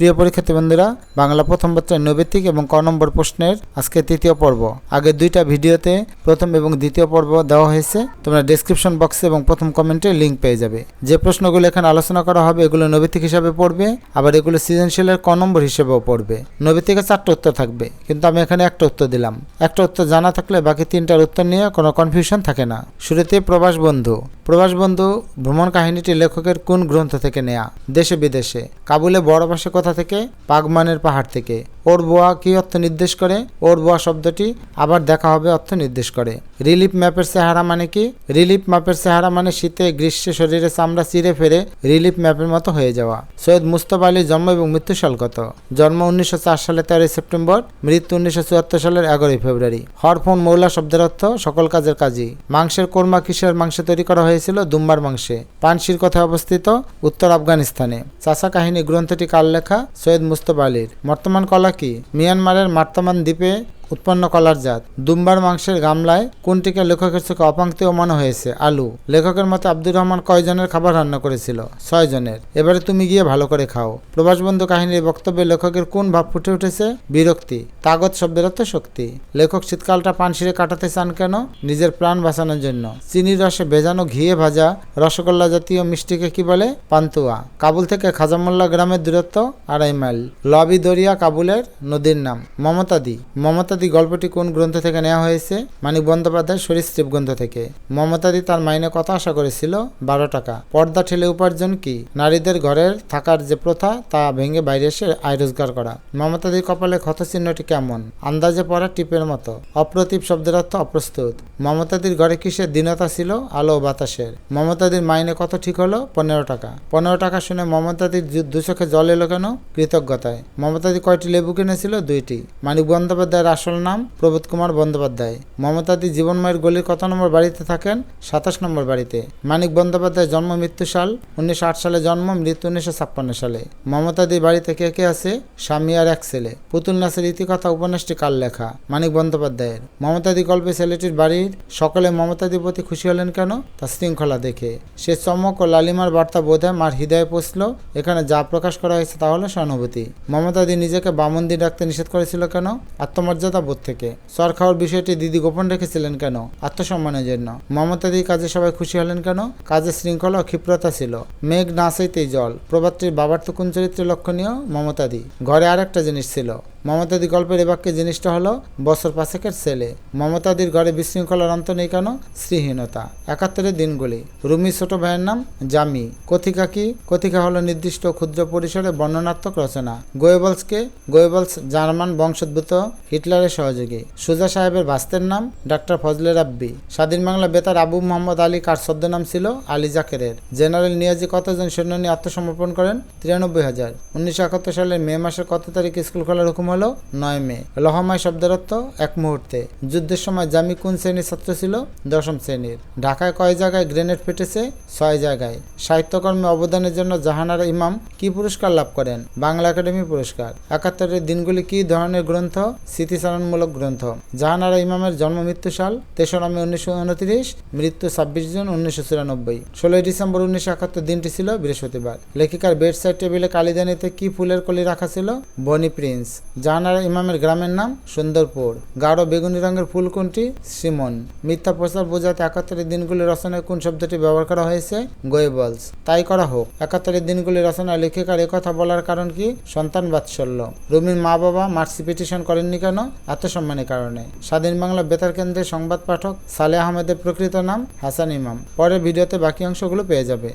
প্রিয় পরীক্ষার্থী বন্ধুরা, বাংলা প্রথম পত্রের নৈবেত্তিক এবং ক নম্বর প্রশ্নের আজকে তৃতীয় পর্ব। আগে দুইটা ভিডিওতে প্রথম এবং দ্বিতীয় পর্ব দেওয়া হয়েছে। তোমরা ডেসক্রিপশন বক্সে এবং প্রথম কমেন্টে লিঙ্ক পেয়ে যাবে। যে প্রশ্নগুলো এখানে আলোচনা করা হবে, এগুলো নৈবেত্তিক হিসাবে পড়বে, আবার এগুলো সৃজনশীলের ক নম্বর হিসেবেও পড়বে। নৈবেত্তিকে চারটা উত্তর থাকবে, কিন্তু আমি এখানে একটা উত্তর দিলাম। একটা উত্তর জানা থাকলে বাকি তিনটার উত্তর নিয়ে কোনো কনফিউশন থাকে না। শুরুতে প্রবাস বন্ধু। প্রবাস বন্ধু, ভ্রমণ কাহিনীটি লেখকের কোন গ্রন্থ থেকে নেয়া? দেশে বিদেশে। কাবুলে বড় বাসে কোথা থেকে পাগমানের পাহাড় থেকে। ওর বোয়া কি অর্থ নির্দেশ করে? ওর বোয়া শব্দটি আবার দেখা হবে অর্থ নির্দেশ করে। রিলিফ ম্যাপের চেহারা মানে কি? রিলিফ ম্যাপের চেহারা মানে শীতে, গ্রীষ্মে শরীরে চামড়া চিরে ফেরে রিলিফ ম্যাপের মতো হয়ে যাওয়া। সৈয়দ মুস্তফা আলীর জন্ম এবং মৃত্যু সাল কত? জন্ম উনিশশো চার সালে তেরোই সেপ্টেম্বর, মৃত্যু উনিশশো চুয়াত্তর সালের এগারোই ফেব্রুয়ারি। হরফোন, মৌলা শব্দের অর্থ সকল কাজের কাজী মাংসের কোরমা কিসের মাংস তৈরি করা হয়েছিল? দুম্বার মাংসে। পানশির কথায় অবস্থিত? উত্তর আফগানিস্তানে। চাষা কাহিনী গ্রন্থটি কার লেখা? সৈয়দ মুস্তফা আলীর। বর্তমান কলা কি? মিয়ানমারের মার্তামান দ্বীপে উৎপন্ন কলার জাত। দুম্বার মাংসের গামলায় কোনটিকে লেখকের চোখে অপাঙ্ক্তেও মনে হয়েছে? আলু। লেখকের মতে আব্দুর রহমান কয়জনের খাবার রান্না করেছিল? ছয় জনের। এবারে তুমি গিয়ে ভালো করে খাও। প্রবাসবন্ধু কাহিনীর বক্তব্যে লেখকের কোন ভাব ফুটে উঠেছে? বিরক্তি। তাগত শব্দের অর্থ শক্তি। লেখক শীতকালটা পানশিরে কাটাতে চান কেন? নিজের প্রাণ বাঁচানোর জন্য। চিনির রসে ভেজানো ঘিয়ে ভাজা রসগোল্লা জাতীয় মিষ্টিকে কি বলে? পান্তুয়া। কাবুল থেকে খাজামোল্লা গ্রামের দূরত্ব আড়াই মাইল। লবি দরিয়া কাবুলের নদীর নাম। মমতাদি মমতাদি গল্পটি কোন গ্রন্থ থেকে নেওয়া হয়েছে? মানিক বন্দ্যোপাধ্যায় সরীসৃপ গ্রন্থ থেকে। মমতাদি তার মাইনে কত আশা করেছিল? বারো টাকা। পর্দা ঠেলে উপার্জন কি? নারীদের ঘরের থাকার যে প্রথা, তা ভেঙে বাইরে এসে আয় রোজগার করা। মমতাদির কপালে ক্ষত চিহ্নটি কেমন? আন্দাজে পড়া টিপের মতো। অপ্রতিভ শব্দের অর্থ অপ্রস্তুত। মমতাদির ঘরে কিসের দীনতা ছিল? আলো বাতাসের। মমতাদির মাইনে কত ঠিক হলো? পনেরো টাকা। পনেরো টাকা শুনে মমতাদির দু- দু চোখে জল এলো কেন? কৃতজ্ঞতায়। মমতাদি কয়টি লেবু কিনেছিল? দুইটি। মানিক বন্দ্যোপাধ্যায়ের আসল নাম প্রবোধ কুমার বন্দ্যোপাধ্যায়। মমতাদি জীবনময়ের গলির কত নম্বর বাড়িতে থাকেন? সাতাশ নম্বর বাড়িতে। মানিক বন্দ্যোপাধ্যায়ের জন্ম মৃত্যু সাল উনিশশো আট সালে, জন্ম মৃত্যু উনিশশো ছাপ্পান্ন সালে। মমতাদির বাড়িতে কে কে আছে? স্বামী আর এক ছেলে। পুতুল নাচের ইতিকথা উপন্যাসটি কার লেখা? মানিক বন্দ্যোপাধ্যায়ের। মমতাদি গল্পে ছেলেটির বাড়ির সকলে মমতাদির প্রতি খুশি হলেন কেন? তার শৃঙ্খলা দেখে। সে চমক ও লালিমার বার্তা বোধে মার হৃদয়ে পৌঁছল। এখানে যা প্রকাশ করা হয়েছে তা হলো সহানুভূতি। মমতাদি নিজেকে বামন্দি ডাকতে নিষেধ করেছিল কেন? আত্মমর্যাদা বোধ থেকে। সর খাওয়ার বিষয়টি দিদি গোপন রেখেছিলেন কেন? আত্মসম্মানের জন্য। মমতা দি কাজে সবাই খুশি হলেন কেন? কাজে শৃঙ্খলা ক্ষিপ্রতা ছিল। মেঘ না সেইতেই জল। প্রবাদটির বাবার তো কোন চরিত্রে লক্ষণীয়? মমতাদি ঘরে আর একটা জিনিস ছিল। মমতাদি গল্পের এবাক্যে জিনিসটা হলো, বছর পাঁচেকের ছেলে। মমতাদির ঘরে বিশৃঙ্খলার অন্ত নেই কেন? শ্রীহীনতা একাত্তরের দিনগুলি। রুমি ছোট ভাইয়ের নাম জামি। কথিকা কি? কথিকা হলো নির্দিষ্ট ক্ষুদ্র পরিসরে বর্ণনাত্মক রচনা। গোয়েবলসকে গোয়েবলস জার্মান বংশোদ্ভূত হিটলারের সহযোগী। সুজা সাহেবের ভাস্তের নাম ডাক্তার ফজলে রাব্বি। স্বাধীন বাংলা বেতার আবু মোহাম্মদ আলী কার ছদ্মনাম ছিল? আলী জাকেরের। জেনারেল নিয়াজি কতজন সৈন্য নিয়ে আত্মসমর্পণ করেন? তিরানব্বই হাজার। উনিশশো একাত্তর সালের মে মাসের কত তারিখ স্কুল খোলার হুকুম হলো নয় মে। লহমায় শব্দের অর্থ এক মুহূর্তে। যুদ্ধের সময় জামি কোন শ্রেণির ছাত্র ছিল? দশম শ্রেণির। ঢাকায় কয় জায়গায় গ্রেনেড ফেটেছে? ছয় জায়গায়। সাহিত্যকর্মে অবদানের জন্য জাহানারা ইমাম কি পুরস্কার লাভ করেন? বাংলা একাডেমি পুরস্কার। একাত্তরের দিনগুলি কি ধরনের গ্রন্থ? স্মৃতিচারণমূলক গ্রন্থ। জাহানারা ইমামের জন্ম মৃত্যু সাল তেসরা মে উনিশশো উনত্রিশ, মৃত্যু ছাব্বিশ জুন উনিশশো চুরানব্বই। ষোলোই ডিসেম্বর উনিশশো একাত্তর দিনটি ছিল বৃহস্পতিবার। লেখিকার বেডসাইড টেবিলে কালিদানিতে কি ফুলের কলি রাখা ছিল? বনি প্রিন্স। জাহানারা ইমামের গ্রামের নাম সুন্দরপুর। গাঢ় বেগুনি রঙের ফুল কোনটি সিমন। মিথ্যা প্রচার বোঝাতে একাত্তরের দিনগুলি রচনায় কোন শব্দটি ব্যবহার করা হয়েছে? গোয়েবলস। তাই করা হোক। একাত্তরের দিনগুলি রচনায় লেখিকার কথা বলার কারণ কি? সন্তান বাৎসল্য। রুমির মা বাবা মার্সি পিটিশন করেননি কেন? আত্মসম্মানের কারণে। স্বাধীন বাংলা বেতার কেন্দ্রের সংবাদ পাঠক সালে আহমেদের প্রকৃত নাম হাসান ইমাম। পরের ভিডিওতে বাকি অংশগুলো পেয়ে যাবে।